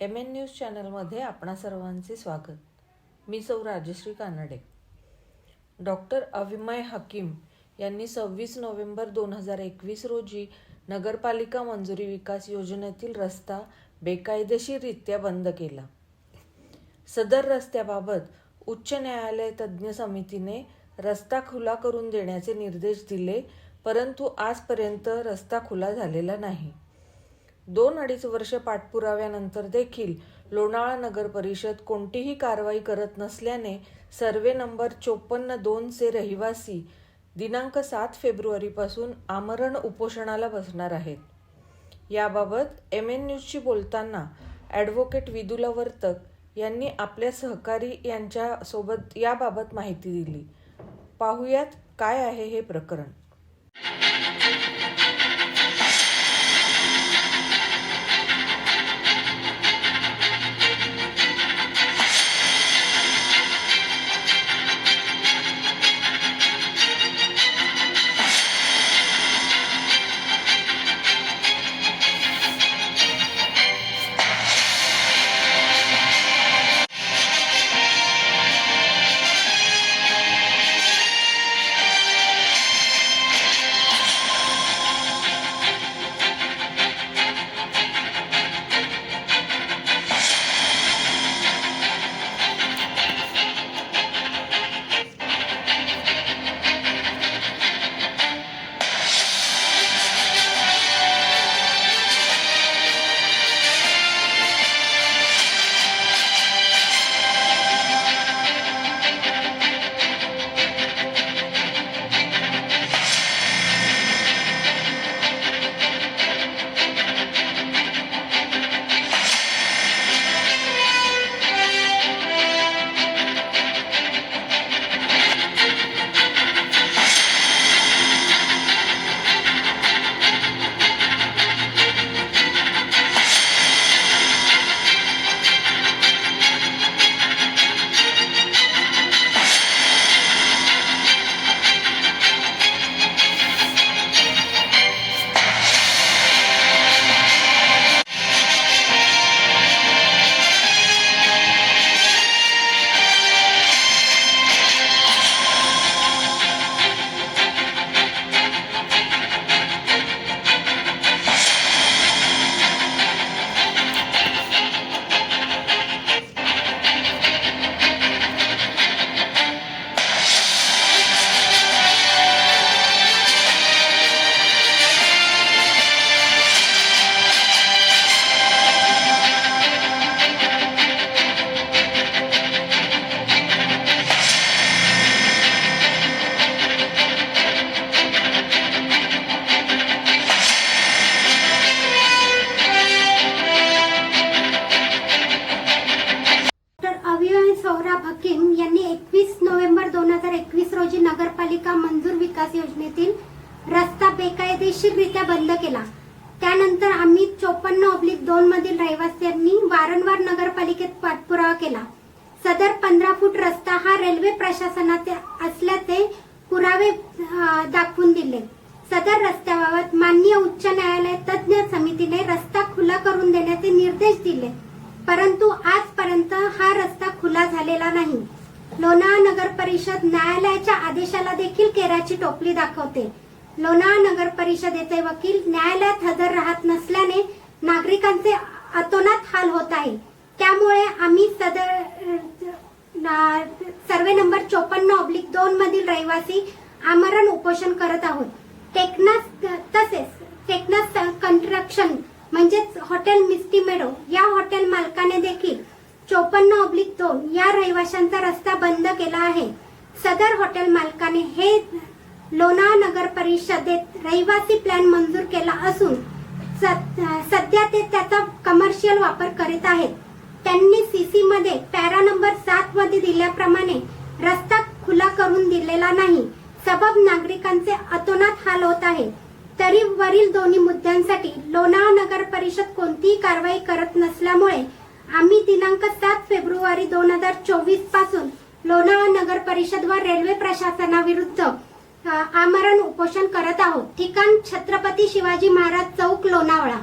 M N news चॅनलमध्ये आपणा सर्वांचे स्वागत. मी सौ राजश्री कानडे. डॉक्टर अविमय हकीम यांनी सव्वीस नोव्हेंबर दोन हजार एकवीस रोजी नगरपालिका मंजुरी विकास योजनेतील रस्ता बेकायदेशीररित्या बंद केला. सदर रस्त्याबाबत उच्च न्यायालय तज्ज्ञ समितीने रस्ता खुला करून देण्याचे निर्देश दिले परंतु आजपर्यंत रस्ता खुला झालेला नाही. दोन अडीच वर्ष पाठपुराव्यानंतर देखील लोणावळा नगर परिषद कोणतीही कारवाई करत नसल्याने सर्वे नंबर चोपन्न दोनचे रहिवासी दिनांक सात फेब्रुवारीपासून आमरण उपोषणाला बसणार आहेत. याबाबत एम एन न्यूजशी बोलताना ॲडव्होकेट विदुला वर्तक यांनी आपल्या सहकारी यांच्यासोबत याबाबत माहिती दिली. पाहुयात काय आहे हे प्रकरण. बेकायदेशीररित्या बंद केला. त्यानंतर आम्ही चोपन्न ऑब्लिक दोन मधील रहिवाशांनी वारंवार नगरपालिकेत पाठपुरावा केला. सदर पंधरा फूट रस्ता हा रेल्वे प्रशासनाचे असल्याचे पुरावे दाखवून दिले. सदर रस्त्याबाबत माननीय उच्च न्यायालय तज्ज्ञ समितीने रस्ता खुला करून देण्याचे निर्देश दिले. परंतु आजपर्यंत हा रस्ता खुला झालेला नाही. लोणावळा नगर परिषद न्यायालयाच्या आदेशाला देखील केराची टोपली दाखवते. लोणावळा नगर परिषदेचे वकील न्यायालयात हजर राहत नसल्याने नागरिकांचे अतोनात हाल होत आहे. त्यामुळे आम्ही सदर ना- सर्वे नंबर चोपन्न ऑब्लिक दोन मधील रहिवासी आमरण उपोषण करत आहोत. टेक्नस तसेच टेक्नस कन्स्ट्रक्शन म्हणजेच हॉटेल मिस्टी मेडो या हॉटेल मालकाने देखील चोपन्न ऑब्लिक दोन या रहिवाशांचा रस्ता बंद केला आहे. सदर हॉटेल मालकाने हे लोणा नगर परिषदेत रहिवासी प्लॅन मंजूर केला असून सध्या ते त्याचा कमर्शियल वापर करीत आहेत. त्यांनी सीसी मध्ये पॅरा नंबर सात मध्ये दिल्याप्रमाणे रस्ता खुला करून दिलेला नाही. सबब नागरिकांचे अतोनात हाल होत आहे. तरी वरील दोन्ही मुद्द्यांसाठी लोणावळा नगर परिषद कोणतीही कारवाई करत नसल्यामुळे आम्ही दिनांक सात फेब्रुवारी दोन हजार चोवीसपासून लोणावळा नगर परिषद व रेल्वे प्रशासनाविरुद्ध आमरण उपोषण करत आहोत. ठिकाण छत्रपती शिवाजी महाराज चौक लोणावळा.